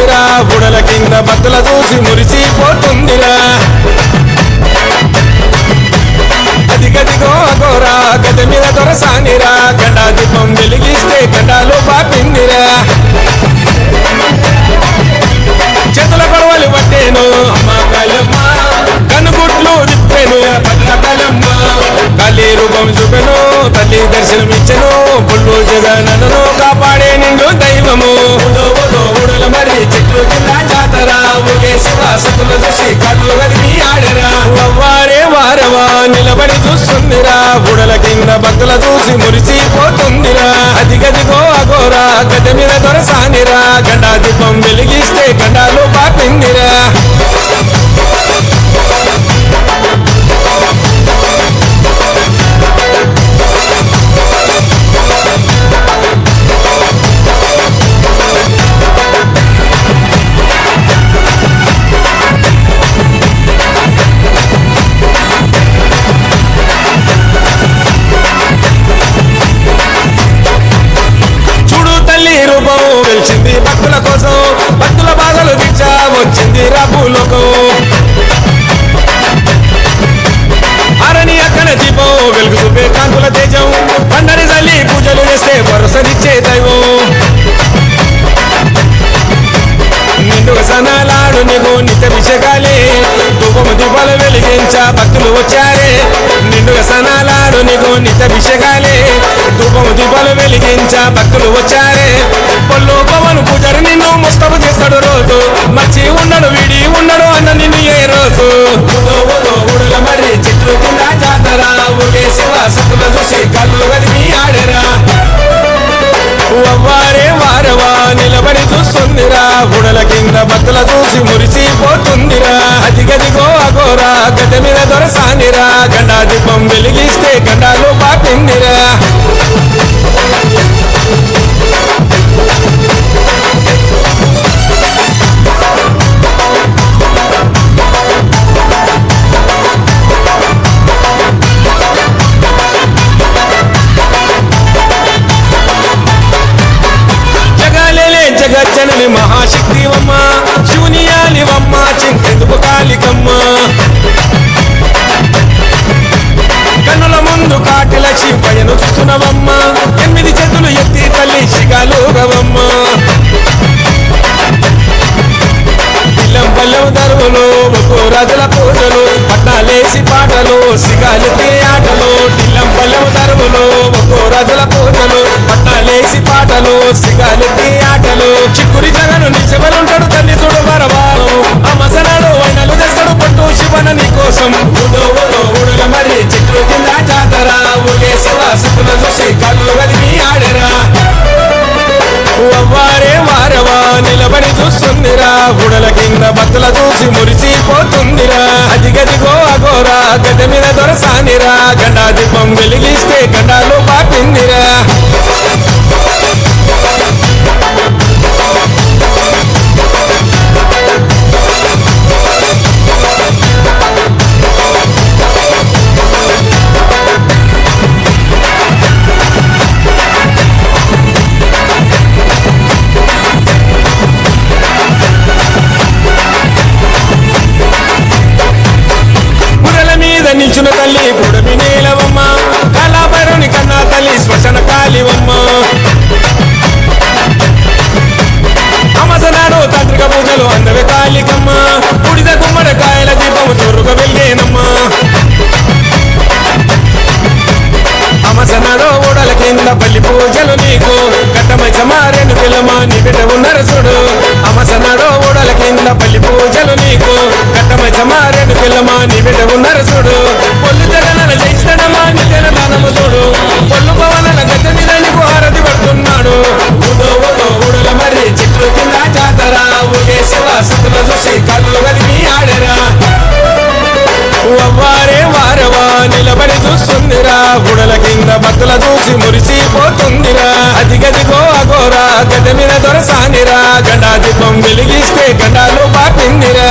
పోతుందిరా బుడల కింద భక్తుల చూసి మురిసిపోతుందిరా అదిగదిగో అగోరా గది మీద దొరసానిరా గడా దీపం వెలిగిస్తే గడాలు పాపిందిరా. చేతుల గొడవలు పట్టేను కనుగుట్లు తిప్పేను పట్ల తల్లి రూపం చూపెను తల్లి దర్శనం ఇచ్చెను పుల్లు జగనను కాపాడే నిండు దైవము. ఊగే శివ చూసి కళ్ళు ఆడరా. వారే వారవా నిలబడి చూస్తుందిరా. ఉడల కింద భక్తుల చూసి మురిసిపోతుందిరా. అదిగదిగో అగోరా గది మీద దొరసానిరా. గండా దీపం వెలిగిస్తే గండాలు పాపిందిరా. తీర్చా వచ్చింది రాబులోకం. అరణి అక్కడ దీపం వెలుగు చూపే కాంతుల తేజం. పండని తల్లి పూజలు చేస్తే వరుసనిచ్చే దైవం. నిండు సనాలాడు నీకు నిత్య విషగాలే ధూపము దీపాలు వెలిగించా. భక్తులు వచ్చారే. నిండుగా సనాలాడు నీకు నిత్య విషగాలే ధూపము దీపాలు వెలిగించా. భక్తులు వచ్చారే. పళ్ళు పవన్ పూజారి నిన్ను ముస్తపు చేస్తాడు రోజు. మర్చి ఉండడు వీడి ఉండడు అన్న నిన్ను ఏ రోజు. మరి చెట్లు కింద జాతర. ఊగే శివ సత్తులు చూసి కళ్ళు నిలబడి చూస్తుందిరా. బుడల కింద భక్తుల చూసి మురిసిపోతుందిరా అదిగదిగో అగోరా గడ్డ మీద దొరసానిరా. గండా దీపం వెలిగిస్తే గండాలు పాపిందిరా జగాలేలే మహాశక్తి మహాశక్తివమ్మ శివుని ఆలివమ్మ చింకెందుకు కాలికమ్మ. కన్నుల ముందు కాటి లక్ష్మి పయను చూస్తున్నవమ్మ ఎనిమిది చేతులు ఎత్తి తల్లి శిగాలుగవమ్మ పిల్లం పల్లెం దరువులు ఒక్కో రాజుల పూజలు పట్టాలేసి పాటలు సిగాలు ఆటలు. పిల్లం పల్లెం దరువులు ఒక్కో రాజుల పూజలు పట్టాలేసి పాటలు సిగాలు చిక్కురి జగను నిశబలుంటాడు తల్లి చూడు వరవారు ఆ మసనాడు వైనలు తెస్తాడు పట్టు శివన నీ కోసం. ఉదో ఉడుల మరి చెట్లు కింద జాతర. ఊగే శివ సతుల చూసి కళ్ళు కలిగి ఆడరా. వారే వారవా నిలబడి చూస్తుందిరా. గుడల కింద భక్తుల చూసి మురిసిపోతుందిరా. అదిగదిగో అగోరా గద మీద దొరసానిరా. గండా దీపం వెలిగిస్తే గండాలు పాపిందిరా. మీద దొరసానిరా. గండా దీపం వెలిగిస్తే గండాలు పాపిందిరా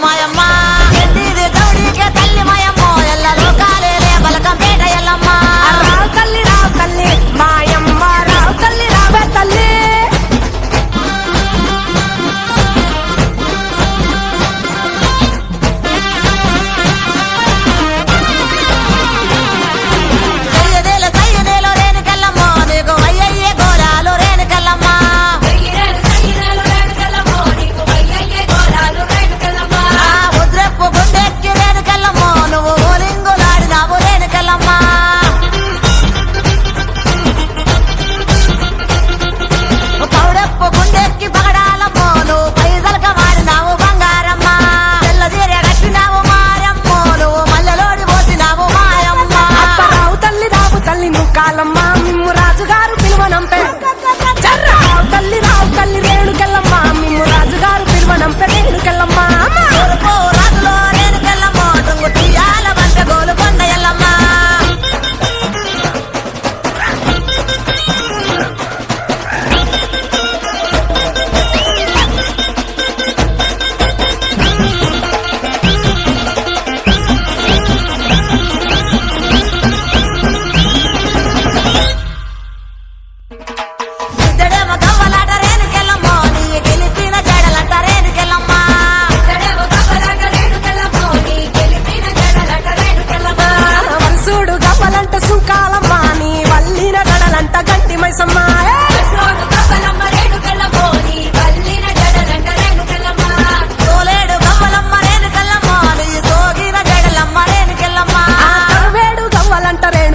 my, my.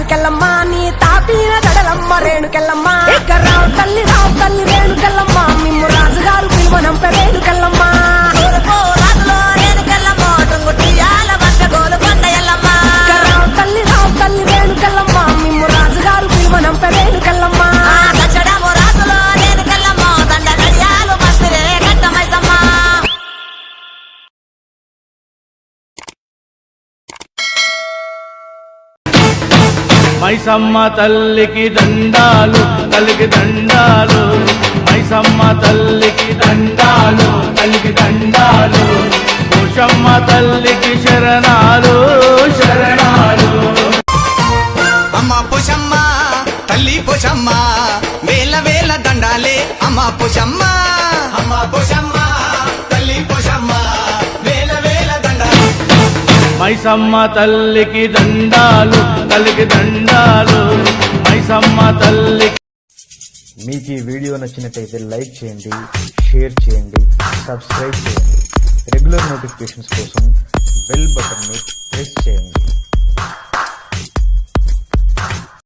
రేణుకెల్లమ్మ నీ తాపీన దడలమ్మ రేణుకెల్లమ్మ. ఇక రావు తల్లి రావు తల్లి రేణుకెల్లమ్మ. మిమ్ము రాజుగారు పిలువనంప మైసమ్మ తల్లికి దండాలు తల్లికి దండాలు. మైసమ్మ తల్లికి దండాలు తల్లికి దండాలు. పుషమ్మ తల్లికి శరణాలు శరణాలు. అమ్మ పుషమ్మ తల్లి పుషమ్మ వేల వేల దండాలే అమ్మ పుషమ్మ. అమ్మ పుషమ్మ మైసమ్మ తల్లికి దండాలు తల్లికి దండాలు. మైసమ్మ తల్లికి మీకు ఈ వీడియో నచ్చినట్టయితే లైక్ చేయండి షేర్ చేయండి సబ్స్క్రైబ్ చేయండి. రెగ్యులర్ నోటిఫికేషన్స్ కోసం బెల్ బటన్ని ప్రెస్ చేయండి.